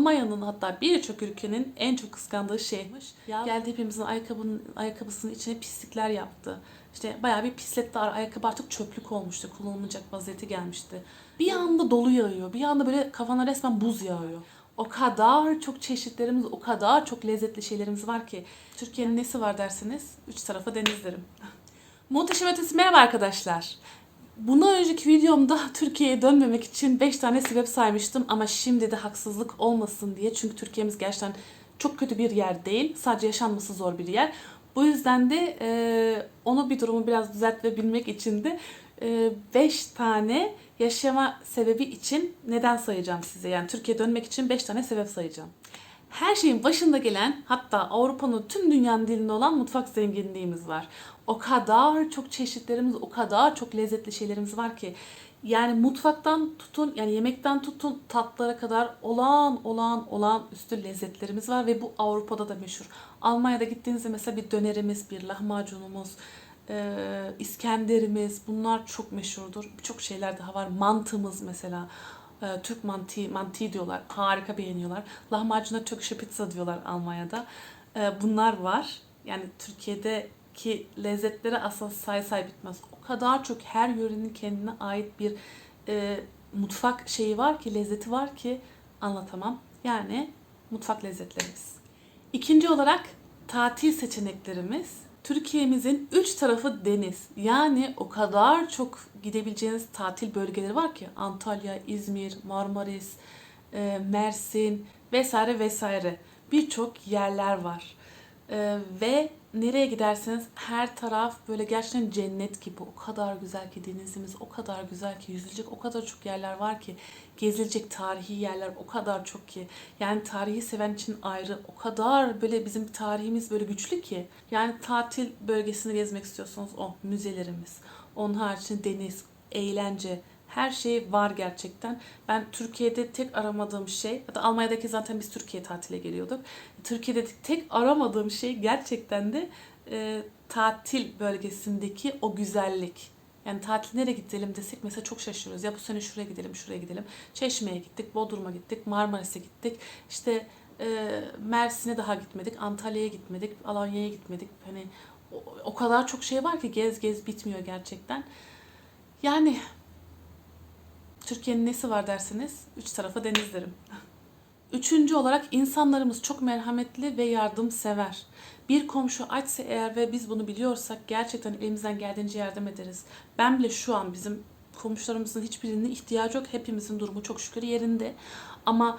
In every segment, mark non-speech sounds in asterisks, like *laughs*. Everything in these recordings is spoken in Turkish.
Almanya'nın hatta birçok ülkenin en çok kıskandığı şeymiş. Ya geldi hepimizin ayakkabının, ayakkabısının içine pislikler yaptı. İşte bayağı bir pisletti. Ayakkabı artık çöplük olmuştu. Kullanılmayacak vaziyete gelmişti. Bir anda dolu yağıyor. Bir anda böyle kafana resmen buz yağıyor. O kadar çok çeşitlerimiz, o kadar çok lezzetli şeylerimiz var ki. Türkiye'nin nesi var derseniz, üç tarafa deniz derim. *laughs* Muhteşem Ötesi merhaba arkadaşlar. Bundan önceki videomda *laughs* Türkiye'ye dönmemek için 5 tane sebep saymıştım ama şimdi de haksızlık olmasın diye. Çünkü Türkiye'miz gerçekten çok kötü bir yer değil. Sadece yaşanması zor bir yer. Bu yüzden de e, onu bir durumu biraz düzeltebilmek için de 5 tane yaşama sebebi için neden sayacağım size. Yani Türkiye'ye dönmek için 5 tane sebep sayacağım. Her şeyin başında gelen hatta Avrupa'nın tüm dünyanın dilinde olan mutfak zenginliğimiz var. O kadar çok çeşitlerimiz, o kadar çok lezzetli şeylerimiz var ki. Yani mutfaktan tutun, yani yemekten tutun tatlara kadar olan olan olan üstü lezzetlerimiz var ve bu Avrupa'da da meşhur. Almanya'da gittiğinizde mesela bir dönerimiz, bir lahmacunumuz, e, İskenderimiz bunlar çok meşhurdur. Birçok şeyler daha var. Mantımız mesela. E, Türk mantı, mantı diyorlar. Harika beğeniyorlar. Lahmacuna Turkish pizza diyorlar Almanya'da. E, bunlar var. Yani Türkiye'deki lezzetleri aslında say say bitmez. O kadar çok her yörenin kendine ait bir e, mutfak şeyi var ki, lezzeti var ki anlatamam. Yani mutfak lezzetlerimiz. İkinci olarak tatil seçeneklerimiz. Türkiye'mizin üç tarafı deniz. Yani o kadar çok gidebileceğiniz tatil bölgeleri var ki Antalya, İzmir, Marmaris, e, Mersin vesaire vesaire. Birçok yerler var. E, ve nereye giderseniz her taraf böyle gerçekten cennet gibi. O kadar güzel ki denizimiz, o kadar güzel ki yüzülecek o kadar çok yerler var ki. Gezilecek tarihi yerler o kadar çok ki. Yani tarihi seven için ayrı. O kadar böyle bizim tarihimiz böyle güçlü ki. Yani tatil bölgesini gezmek istiyorsanız o müzelerimiz. Onun haricinde deniz, eğlence, her şey var gerçekten. Ben Türkiye'de tek aramadığım şey, hatta Almanya'daki zaten biz Türkiye tatile geliyorduk. Türkiye'de tek aramadığım şey gerçekten de e, tatil bölgesindeki o güzellik. Yani tatil nereye gidelim desek mesela çok şaşırıyoruz. Ya bu sene şuraya gidelim, şuraya gidelim. Çeşme'ye gittik, Bodrum'a gittik, Marmaris'e gittik. İşte e, Mersin'e daha gitmedik, Antalya'ya gitmedik, Alanya'ya gitmedik. Hani o, o kadar çok şey var ki gez gez bitmiyor gerçekten. Yani Türkiye'nin nesi var derseniz üç tarafa deniz derim. Üçüncü olarak insanlarımız çok merhametli ve yardımsever. Bir komşu açsa eğer ve biz bunu biliyorsak gerçekten elimizden geldiğince yardım ederiz. Ben bile şu an bizim komşularımızın hiçbirinin ihtiyacı yok. Hepimizin durumu çok şükür yerinde. Ama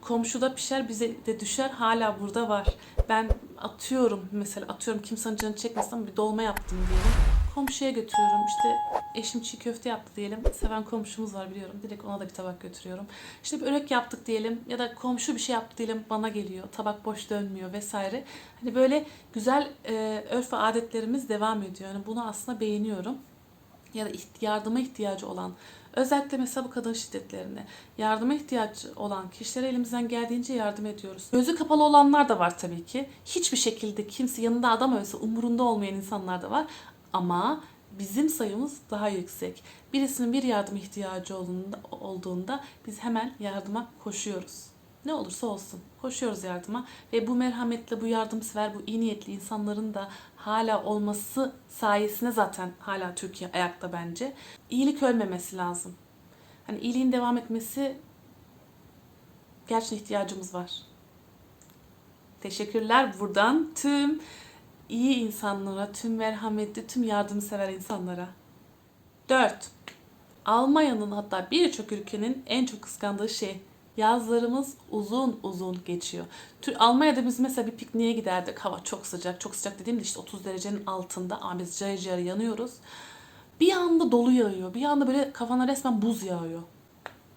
komşuda pişer bize de düşer hala burada var. Ben atıyorum mesela atıyorum kimsenin canı çekmesin ama bir dolma yaptım diyelim. Komşuya götürüyorum işte eşim çiğ köfte yaptı diyelim. Seven komşumuz var biliyorum. Direkt ona da bir tabak götürüyorum. İşte bir örek yaptık diyelim ya da komşu bir şey yaptı diyelim bana geliyor. Tabak boş dönmüyor vesaire. Hani böyle güzel e, örf ve adetlerimiz devam ediyor. Yani bunu aslında beğeniyorum. Ya da yardıma ihtiyacı olan Özellikle mesela bu kadın şiddetlerine yardıma ihtiyacı olan kişilere elimizden geldiğince yardım ediyoruz. Gözü kapalı olanlar da var tabii ki. Hiçbir şekilde kimse yanında adam ölse umurunda olmayan insanlar da var. Ama bizim sayımız daha yüksek. Birisinin bir yardım ihtiyacı olduğunda, biz hemen yardıma koşuyoruz. Ne olursa olsun koşuyoruz yardıma ve bu merhametle, bu yardımsever, bu iyi niyetli insanların da hala olması sayesinde zaten hala Türkiye ayakta bence. İyilik ölmemesi lazım. Hani iyiliğin devam etmesi gerçekten ihtiyacımız var. Teşekkürler buradan tüm iyi insanlara, tüm merhametli, tüm yardımsever insanlara. 4. Almanya'nın hatta birçok ülkenin en çok kıskandığı şey yazlarımız uzun uzun geçiyor. Almanya'da biz mesela bir pikniğe giderdik. Hava çok sıcak. Çok sıcak dediğimde işte 30 derecenin altında. Ama biz cayır cayır yanıyoruz. Bir anda dolu yağıyor. Bir anda böyle kafana resmen buz yağıyor.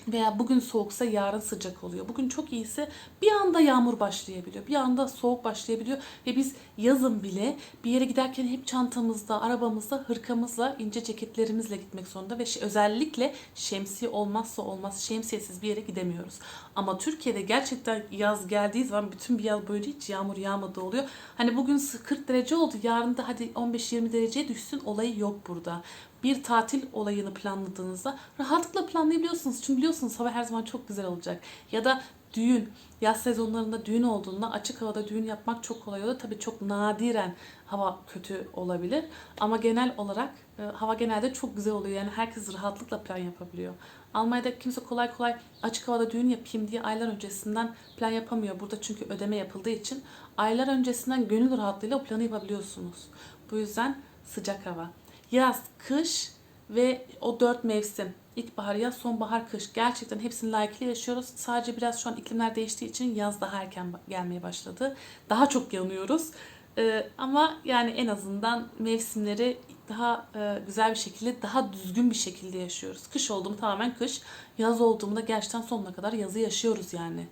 Veya bugün soğuksa yarın sıcak oluyor. Bugün çok iyiyse bir anda yağmur başlayabiliyor. Bir anda soğuk başlayabiliyor. Ve biz yazın bile bir yere giderken hep çantamızda, arabamızda, hırkamızla, ince ceketlerimizle gitmek zorunda. Ve özellikle şemsiye olmazsa olmaz. Şemsiyesiz bir yere gidemiyoruz. Ama Türkiye'de gerçekten yaz geldiği zaman bütün bir yıl böyle hiç yağmur yağmadığı oluyor. Hani bugün 40 derece oldu. Yarın da hadi 15-20 dereceye düşsün olayı yok burada bir tatil olayını planladığınızda rahatlıkla planlayabiliyorsunuz. Çünkü biliyorsunuz hava her zaman çok güzel olacak. Ya da düğün, yaz sezonlarında düğün olduğunda açık havada düğün yapmak çok kolay oluyor. Tabii çok nadiren hava kötü olabilir. Ama genel olarak e, hava genelde çok güzel oluyor. Yani herkes rahatlıkla plan yapabiliyor. Almanya'da kimse kolay kolay açık havada düğün yapayım diye aylar öncesinden plan yapamıyor. Burada çünkü ödeme yapıldığı için aylar öncesinden gönül rahatlığıyla o planı yapabiliyorsunuz. Bu yüzden sıcak hava. Yaz, kış ve o dört mevsim. İlkbahar, yaz, sonbahar, kış. Gerçekten hepsini layıkıyla yaşıyoruz. Sadece biraz şu an iklimler değiştiği için yaz daha erken gelmeye başladı. Daha çok yanıyoruz. Ee, ama yani en azından mevsimleri daha e, güzel bir şekilde, daha düzgün bir şekilde yaşıyoruz. Kış olduğum tamamen kış. Yaz olduğumda gerçekten sonuna kadar yazı yaşıyoruz yani.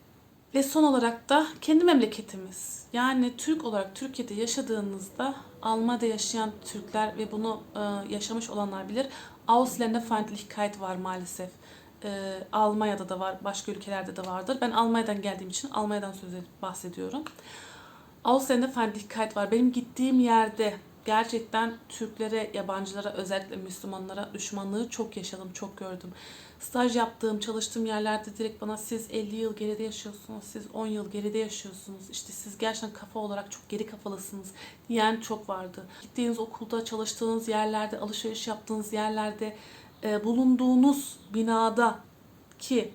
Ve son olarak da kendi memleketimiz. Yani Türk olarak Türkiye'de yaşadığınızda Almanya'da yaşayan Türkler ve bunu e, yaşamış olanlar bilir. Ausländerfeindlichkeit var maalesef. E, Almanya'da da var, başka ülkelerde de vardır. Ben Almanya'dan geldiğim için Almanya'dan söz bahsediyorum. Ausländerfeindlichkeit var. Benim gittiğim yerde gerçekten Türklere, yabancılara, özellikle Müslümanlara düşmanlığı çok yaşadım, çok gördüm. Staj yaptığım, çalıştığım yerlerde direkt bana siz 50 yıl geride yaşıyorsunuz, siz 10 yıl geride yaşıyorsunuz, işte siz gerçekten kafa olarak çok geri kafalısınız diyen çok vardı. Gittiğiniz okulda, çalıştığınız yerlerde, alışveriş yaptığınız yerlerde, e, bulunduğunuz binada ki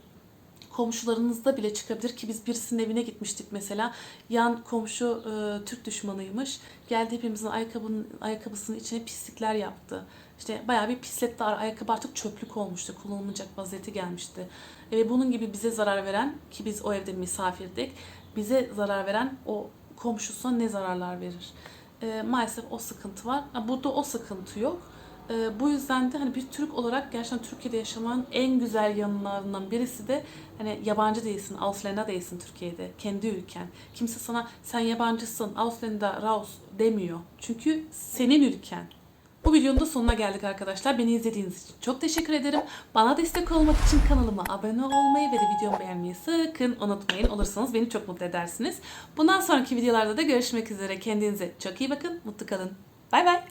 komşularınızda bile çıkabilir ki biz birisinin evine gitmiştik mesela. Yan komşu e, Türk düşmanıymış. Geldi hepimizin ayakkabının ayakkabısının içine pislikler yaptı. İşte bayağı bir pisletti. Ayakkabı artık çöplük olmuştu. Kullanılmayacak vaziyete gelmişti. E, Ve bunun gibi bize zarar veren ki biz o evde misafirdik. Bize zarar veren o komşusuna ne zararlar verir? E, maalesef o sıkıntı var. Burada o sıkıntı yok. Ee, bu yüzden de hani bir Türk olarak gerçekten Türkiye'de yaşamanın en güzel yanlarından birisi de hani yabancı değilsin, Ausländer değilsin Türkiye'de. Kendi ülken. Kimse sana sen yabancısın, Ausländer, raus demiyor. Çünkü senin ülken. Bu videonun da sonuna geldik arkadaşlar. Beni izlediğiniz için çok teşekkür ederim. Bana destek olmak için kanalıma abone olmayı ve de videomu beğenmeyi sakın unutmayın. Olursanız beni çok mutlu edersiniz. Bundan sonraki videolarda da görüşmek üzere. Kendinize çok iyi bakın. Mutlu kalın. Bay bay.